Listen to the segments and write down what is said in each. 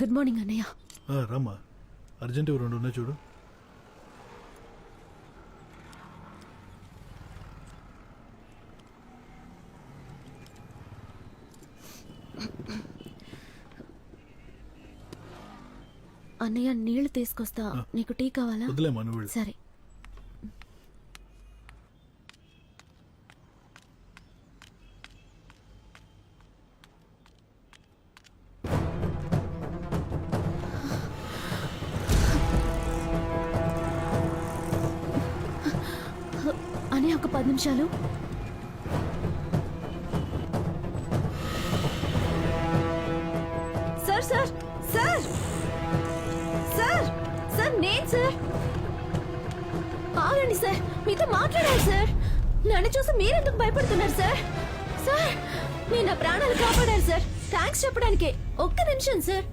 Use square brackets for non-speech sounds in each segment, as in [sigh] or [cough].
Good morning అన్నయ్య ఆ, రామ్మా. అర్జెంట్ రెండు ఉన్నాయి చూడు. అన్నయ్య నీళ్ళు తీసుకొస్తా. నీకు టీ కావాలా. సరే. పది నిమిషాలు. Sir sir sir sir sir నేను సార్. ఆగండి సార్ మీతో మాట్లాడాలి సార్. నన్ను చూసి మీరెందుకు భయపడుతున్నారు సార్? సార్ మీరు నా ప్రాణాలు కాపాడారు సార్. థ్యాంక్స్ చెప్పడానికి ఒక్క నిమిషం సార్.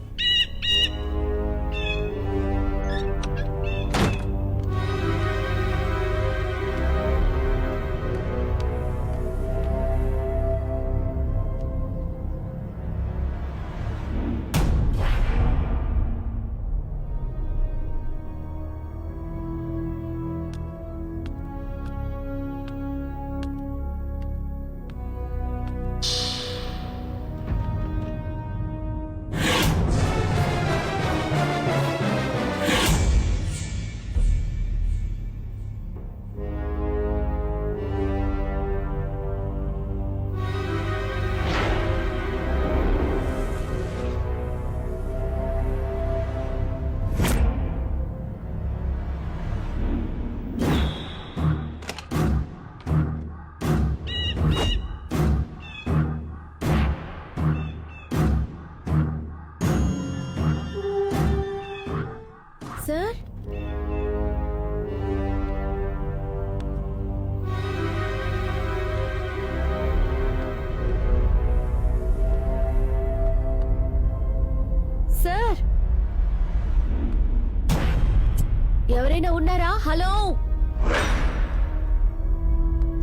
ఎవరైనా ఉన్నారా? హలో?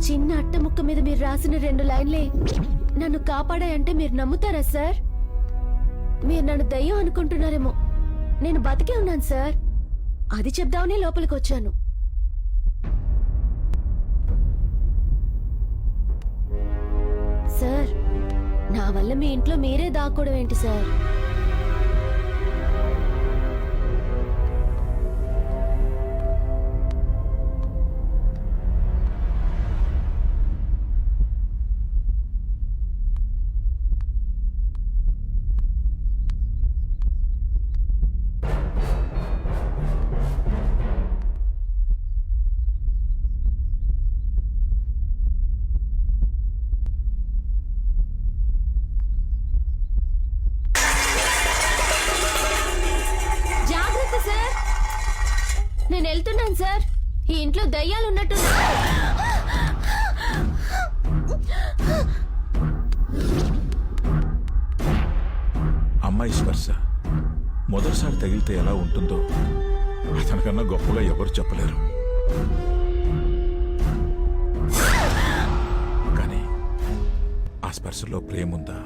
చిన్న అట్ట ముక్క మీద మీరు రాసిన రెండు లైన్లే. నన్ను కాపాడాయంటే మీరు నమ్ముతారా సార్? మీరు నన్ను దయ్యం అనుకుంటున్నారేమో. నేను బతికే ఉన్నాను సార్. అది చెప్దామని లోపలికి వచ్చాను సార్ నా వల్ల మీ ఇంట్లో మీరే దాక్కోవడం ఏంటి సార్? ఇంట్లో దయ్యాలు ఉన్నట్టు అమ్మాయి స్పర్శ. మొదటిసారి తగిలితే ఎలా ఉంటుందో అతనికన్నా గొప్పగా ఎవరు చెప్పలేరు. కానీ ఆ స్పర్శలో ప్రేముందా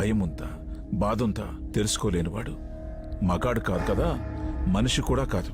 భయముందా బాధుందా తెలుసుకోలేనివాడు. మగాడు కాదు కదా మనిషి కూడా కాదు.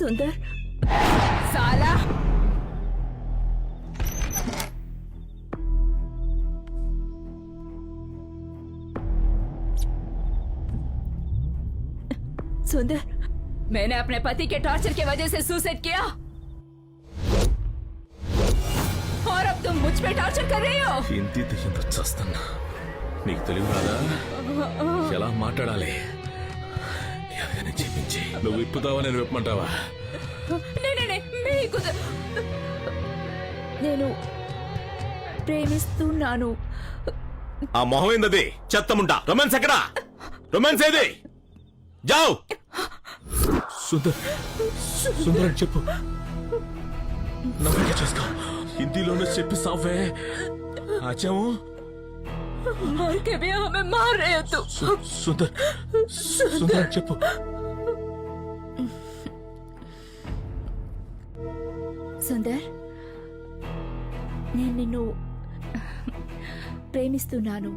సుందర్ సాలా సుందర్ मैंने अपने पति के टॉर्चर की वजह से सुसाइड किया और अब तुम मुझ पे टॉर्चर कर रही हो ఇంటి దెయ్యంతో చస్తున్నా నీకు తెలివి రాదా ఎలా మాట్లాడాలి ఎవరికైనా చెప్పించి. నువ్వు విప్పుతావా నేను విప్పమంటావా నేను ప్రేమిస్తున్నాను. ఆ మొహం ఏందది? చెత్తముంటా రొమాన్స్ ఎక్కడ? రొమాన్స్ ఏది? జావ్! సుందర్ సుందర్ అని చెప్పు. నమ్మకం చూస్తా హిందీలోనే చెప్పి సావే. ఆచాము मार के भी हमें मार रहे हो तुम సు- సుందర్ సుందర్ చెప్పు సుందర్ నేను నిన్ను ప్రేమిస్తున్నాను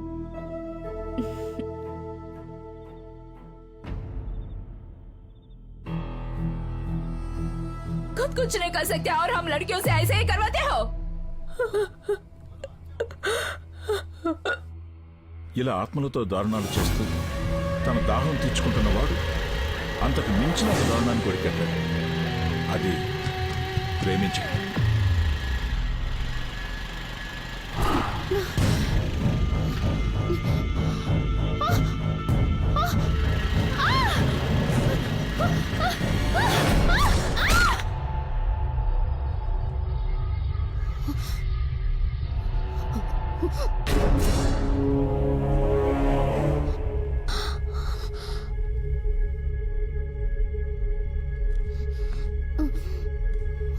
खुद कुछ नहीं कर सकते और हम लड़कियों से ऐसे ही करवाते हो ఇలా ఆత్మలతో దారుణాలు చేస్తూ తన దాహం తీర్చుకుంటున్నవాడు అంతకు మించిన ఒక దారుణాన్ని కొడికెట్టాడు అది ప్రేమించడం.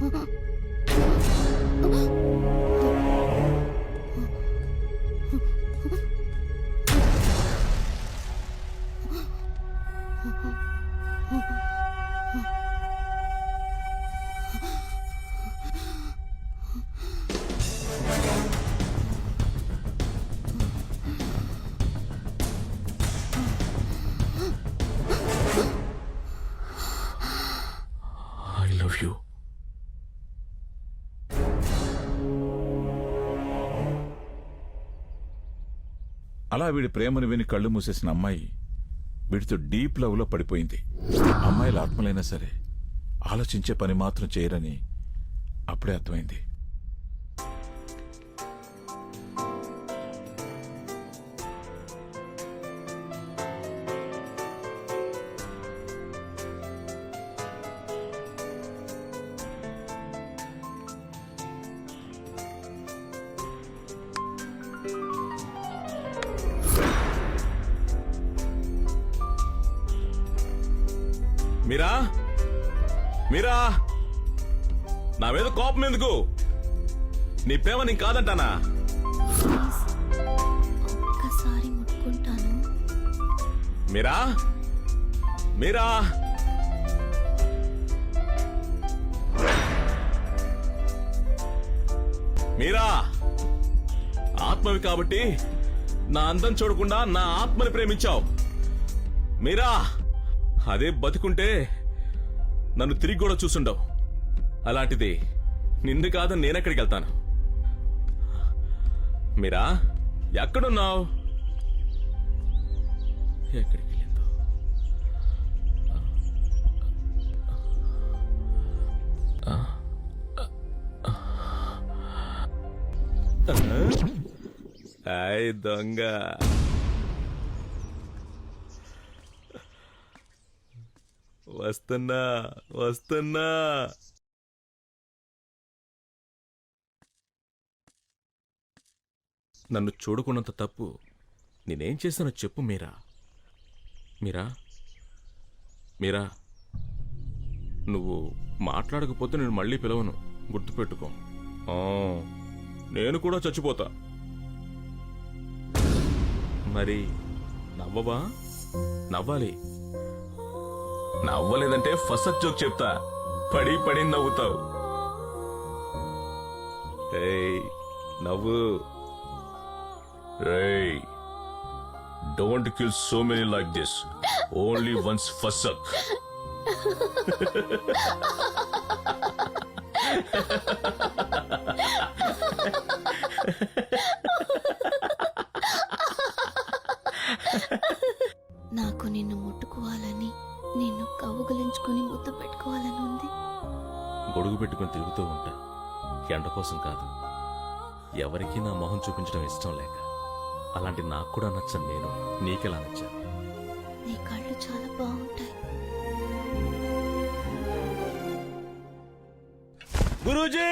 ఐ [laughs] అలా వీడి ప్రేమను విని కళ్ళు మూసేసిన అమ్మాయి వీడితో డీప్ లవ్లో పడిపోయింది. అమ్మాయిల ఆత్మలైనా సరే ఆలోచించే పని మాత్రం చేయరని అప్పుడే అర్థమైంది. మీరా? మీరా? నా మీద కోపం ఎందుకు? నీ ప్రేమ నీకు కాదంటానా? ఒక్కసారి ముట్టుకుంటాను. మీరా? మీరా? మీరా? ఆత్మవి కాబట్టి నా అందం చూడకుండా నా ఆత్మని ప్రేమించావు. మీరా? అదే బతికుంటే నన్ను తిరిగి కూడా చూసుండవు. అలాంటిది నిన్ను కాదని నేనెక్కడికి వెళ్తాను? మీరా ఎక్కడున్నావు? ఎక్కడికి వెళ్ళిందో? దొంగ. వస్తున్నా వస్తున్నా. నన్ను చూడకున్నంత తప్పు నేనేం చేశానో చెప్పు మీరా. మీరా? మీరా? నువ్వు మాట్లాడకపోతే నేను మళ్ళీ పిలవను. గుర్తుపెట్టుకో. నేను కూడా చచ్చిపోతా. మరి నవ్వవా? నవ్వాలి. నవ్వలేదంటే ఫసత్ జోక్ చెప్తా. పడి పడి నవ్వుతావు. నవ్వు. రేయ్ don't kill so many like this. Only once ఫసక్ నాకు నిన్ను ముట్టుకోవాలని నిన్ను కవ్వుగలించుకొని ముద్దు పెట్టుకోవాలని ఉంది. గొడుగు పెట్టుకుని తిరుగుతూ ఉంటా ఎండ కోసం కాదు. ఎవరికీ నా మొహం చూపించడం ఇష్టం లేక అలాంటి నాకు కూడా నచ్చను నేను నీకెలా నచ్చాను? నీ కళ్ళు చాలా బాగుంటాయి. గురూజీ!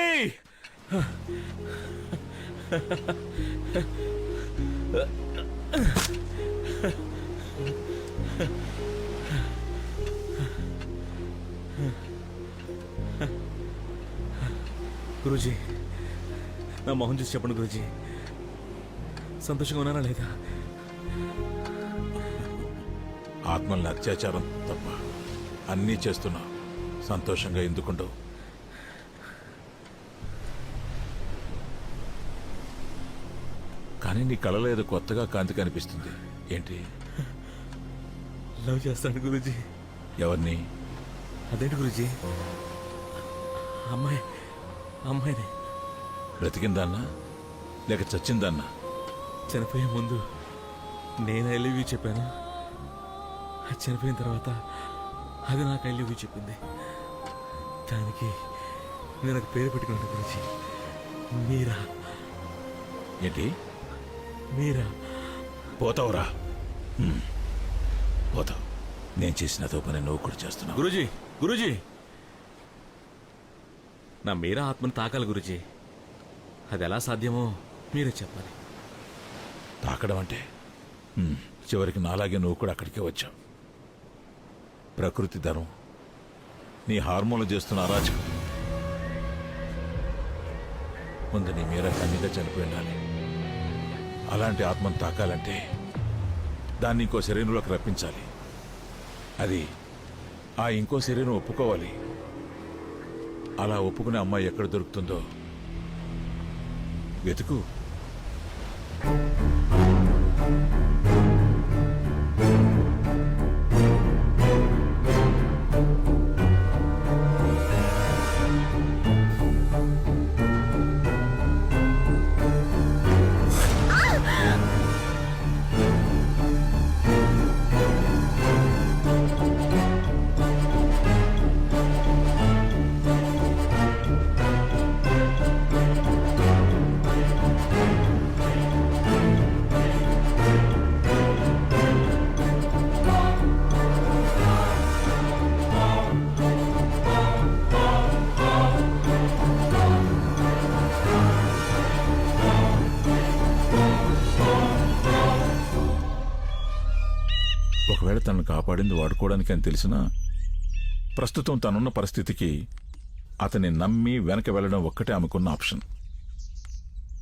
గురూజీ నా మొహం చూసి చెప్పండి గురూజీ. సంతోషంగా ఉన్నానా లేదా? ఆత్మల్ని అత్యాచారం తప్ప అన్నీ చేస్తున్నావు సంతోషంగా ఎందుకుండవు. కానీ నీ కళలో ఏదో కొత్తగా కాంతి కనిపిస్తుంది ఏంటి? లవ్ చేస్తాను గురూజీ. ఎవరిని? అదేంటి గురూజీ? అమ్మాయి. అమ్మాయిని. బ్రతికిందన్నా? లేక చచ్చిందన్నా? చనిపోయే ముందు నేను ఐ లవ్ యూ చెప్పాను. అది చనిపోయిన తర్వాత అది నాకు ఐ లవ్ యూ చెప్పింది. దానికి నేను ఒక పేరు పెట్టుకున్నాను గురించి. మీరా. ఏంటి? మీరా. పోతావురా. పోతావు. నేను చేసిన అదో పని నువ్వు కూడా చేస్తున్నావు. గురూజీ గురూజీ. నా మీరా ఆత్మను తాకాలి గురుజీ. అది ఎలా సాధ్యమో మీరే చెప్పాలి. తాకడం అంటే? హ్మ్, చివరికి నాలాగే నువ్వు కూడా అక్కడికే వచ్చావు. ప్రకృతి ధనం. నీ హార్మోన్లు చేస్తున్న అరాచకం. ముందు నీ మీర కన్నీగా చనిపోయి ఉండాలి. అలాంటి ఆత్మను తాకాలంటే దాన్ని ఇంకో శరీరంలోకి రప్పించాలి. అది ఆ ఇంకో శరీరం ఒప్పుకోవాలి. అలా ఒప్పుకునే అమ్మాయి ఎక్కడ దొరుకుతుందో. వెతుకు. పడింది వాడుకోవడానికి అని తెలిసినా ప్రస్తుతం తనున్న పరిస్థితికి అతన్ని నమ్మి వెనక వెళ్ళడం ఒక్కటే ఆమెకున్న ఆప్షన్.